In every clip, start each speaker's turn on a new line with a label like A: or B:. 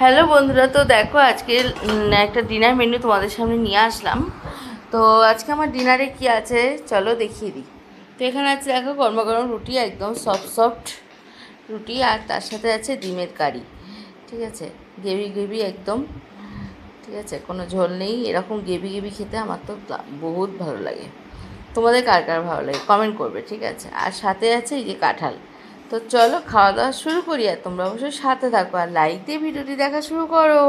A: Hello বন্ধুরা, তো দেখো আজকে একটা ডিনার মেনু তোমাদের সামনে নিয়ে আসলাম। তো আজকে আমার ডিনারে কি আছে? চলো দেখিয়ে দিই। তো এখানে আছে দেখো গরম গরম রুটি, একদম সফট সফট রুটি, আর তার সাথে আছে ডিমের কারি। ঠিক আছে? গ্রেভি গ্রেভি একদম। ঠিক আছে? কোনো ঝোল নেই। এরকম গ্রেভি গ্রেভি খেতে আমার তো বহুত ভালো লাগে। তোমাদের কার কার ভালো লাগে? কমেন্ট করবে, ঠিক আছে? আর সাথে আছে এই যে কাঁঠাল। তো চলো খাওয়া দাওয়া শুরু করি আর তোমরা অবশ্যই সাথে থাকো আর লাইক দিয়ে ভিডিওটি দেখা শুরু করো।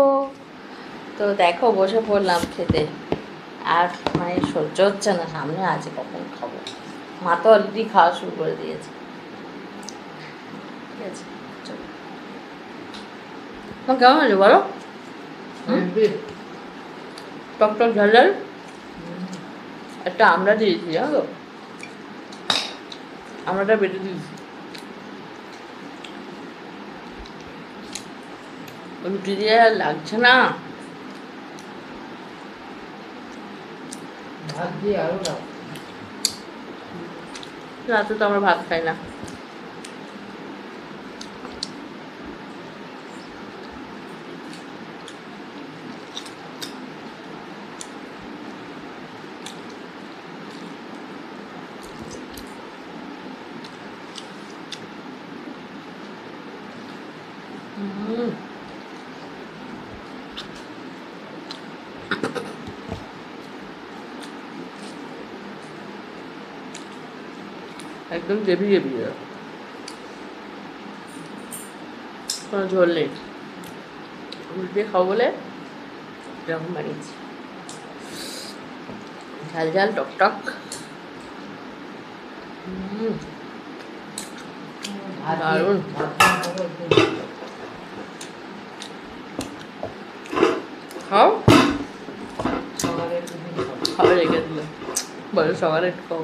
A: তো দেখো বসে পড়লাম খেতে। আর মানে সহ্য হচ্ছে না সামনে আছে কখন খাব? মা তো অলরেডি খাওয়া শুরু করে দিয়েছে। ঠিক আছে চলো। কেমন আছে বলো? টক টক ঝাল ঝাল। একটা আমরা দিয়েছি জানো? তো আমরাটা বেটে দিয়েছি। রুটি দিয়ে আর লাগছে না।
B: ভাত দিয়ে
A: রাতে তো আমরা ভাত খাই না হুম একদম গ্রেভি গ্রেভি কোনো ঝোল নেই। উল্টে খাব বলে এরকম বানিয়েছি। ঝাল ঝাল টক টক। দারুণ। খাও।
B: সকালে একটু দিন খাব।
A: খাবে রেখে দিল বলো সবার একটু খাও।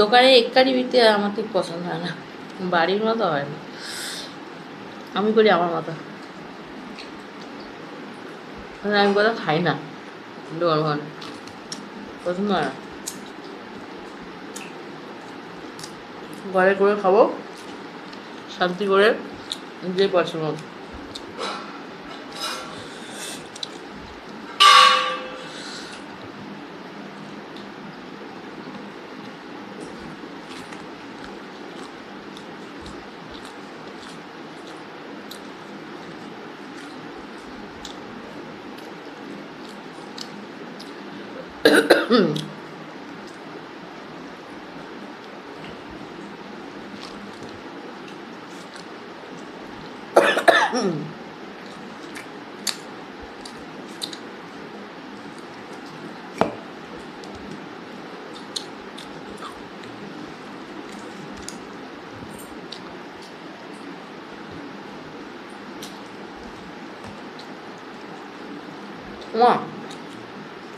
A: দোকানে এককারি বিতে আমার ঠিক পছন্দ হয় না। বাড়ির মতো হয় না। আমি করি আমার মতো। মানে আমি কোথাও খাই না। দোকান ওখানে পছন্দ হয় না। ঘরে করে খাব। শান্তি করে যে পছন্দ। মা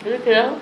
A: এটা কীরকম
B: তুমি খাবা এর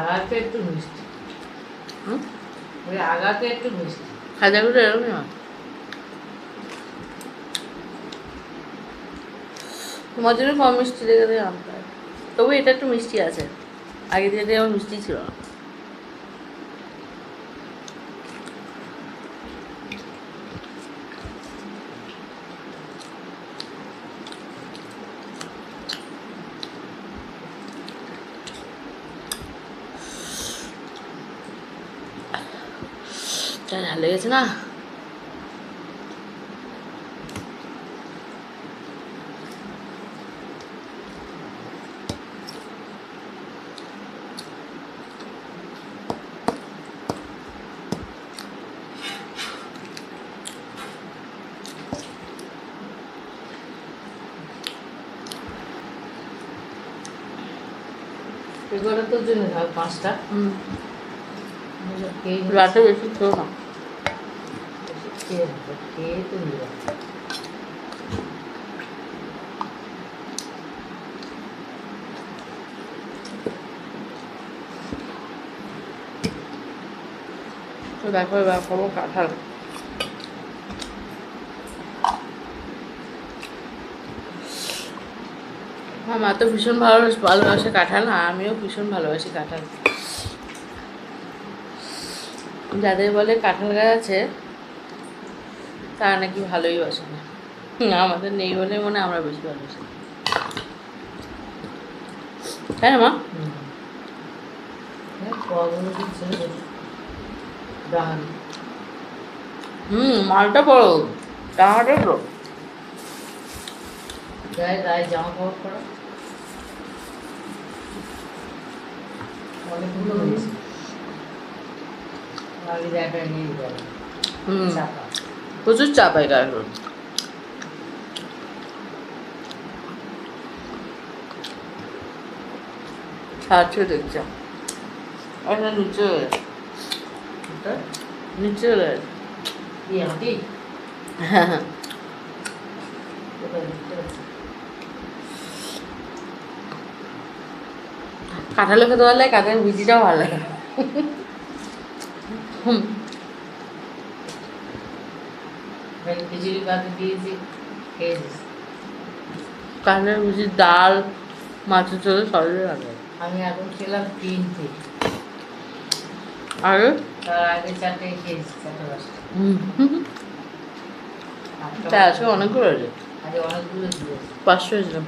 B: আগাতে একটু মিষ্টি। ওই আগাতে একটু মিষ্টি।
A: খাজাগুলো এরকমই হয়? তোমার জন্য কম মিষ্টি লেগে দেয় আমটা তবু এটা একটু মিষ্টি আছে। আগে থেকে আমার মিষ্টি ছিল না। ঝাল লেগেছে না
B: এগুলো তোর জন্য পাঁচটা।
A: রাতে বেশি খেও না দেখো এবার খাব কাঁঠাল। আমার তো ভীষণ ভালো ভালোবাসে কাঁঠাল আমিও ভীষণ ভালোবাসি কাঁঠাল। যাদের বলে কাঁঠাল গাছ আছে তারা নাকি ভালোই বাসে না আমাদের নেই বলে মনে হয় আমরা বেশি ভালোবাসি। তাই না মা?
B: হুম। হ্যাঁ।
A: হুম মালটা বড় টাকাটা
B: গায়ে গায়ে জামা কাপড় পরা অনেকগুলো হয়েছে। আগে একটা নিয়ে যাবে
A: হুম প্রচুর চাপ হয় গায়ের উপর। ছাড়ছে দেখছ একটা নিচে নিচে হয়ে হ্যাঁ কাঁঠালে খেতে ভালো লাগে কাঁঠালের বিচিটাও ভালো লাগে। হুম
B: এখানে খিচুড়ি পাতে দিয়েছি খেয়েছিস
A: বিচির ডাল মাছের সবই লাগে।
B: আমি এখন খেলাম তিনটে।
A: আর?
B: তার আগে চারটে খেয়েছি চারটে পাঁচটা।
A: তা আজকে অনেকগুলো হয়েছে।
B: আজ অনেকগুলো দিয়েছি।
A: পাঁচশো হয়েছিলাম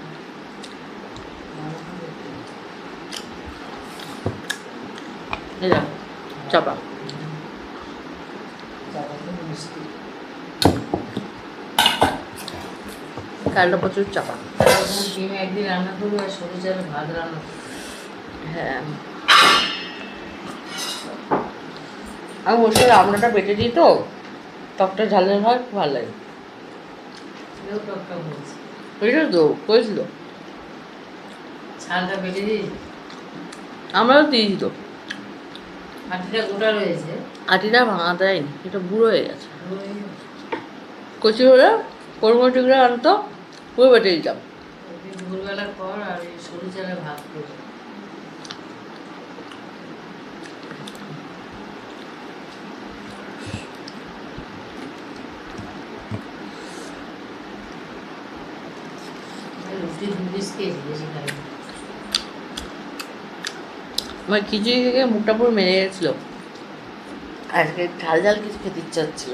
A: চাপা
B: চাপাতে মিষ্টি
A: কালটা প্রচুর চাপা।
B: একদিন রান্না করব আর ভাত রান্না
A: হ্যাঁ। আমি বসে আমড়াটা বেটে দিই তো টকটা ঝালের হয় খুব ভালো লাগে।
B: বলছি
A: বুঝলো তো করেছিল
B: ছালটা বেটে দিই
A: আমরাও দিয়েছি তো।
B: গোটা রয়েছে।
A: আটিটা ভাঙা দেয়নি এটা বুড়ো হয়ে গেছে। কচি হলে কর্মটিগুলো আনতো। পুরো বেটে দিতাম
B: দুপুরবেলা পর আর সরু চালে ভাত
A: আমার খিচুড়ি থেকে মুখটা পুরো মেরে গেছিল। আজকে ঝাল ঝাল কিছু খেতে ইচ্ছা হচ্ছিল।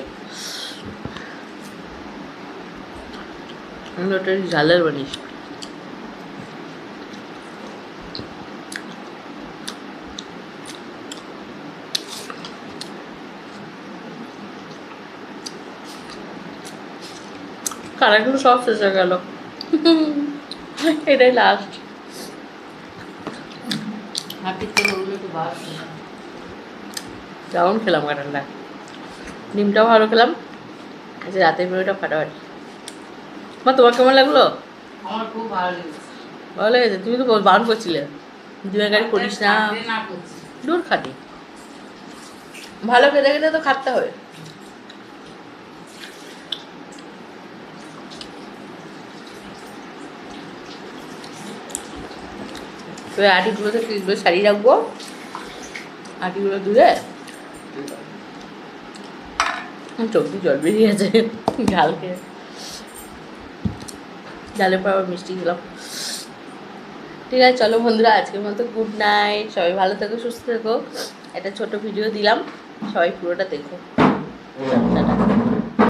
A: আমি ওটা ঝালের বানিয়েছি। কারাগুলো সব শেষ গেল। এটাই লাস্ট। দারুণ খেলাম কাঁঠালটা ডিমটাও ভালো খেলাম। আজকে রাতের মেনুটা ফাটাফাটি। মা তোমার কেমন লাগল?
B: আমার খুব ভালো লেগেছে।
A: ভালো লেগেছে? তুমি তো বারণ করছিলে। ডিমের গাড়ি করিস না। দূর খাটি। ভালো খেতে খেতে তো খাটতে হবে। তো আটিগুলোতে ক্লিপগুলো সারিয়ে রাখব। আটিগুলো ধুয়ে। চোখ জল বেরিয়ে গেছে। ঝাল খেয়ে ডালের পর আবার মিষ্টি খেলাম। ঠিক আছে, চলো বন্ধুরা, আজকের মতো গুড নাইট সবাই ভালো থেকো, সুস্থ থাকো। একটা ছোট ভিডিও দিলাম, সবাই পুরোটা দেখো।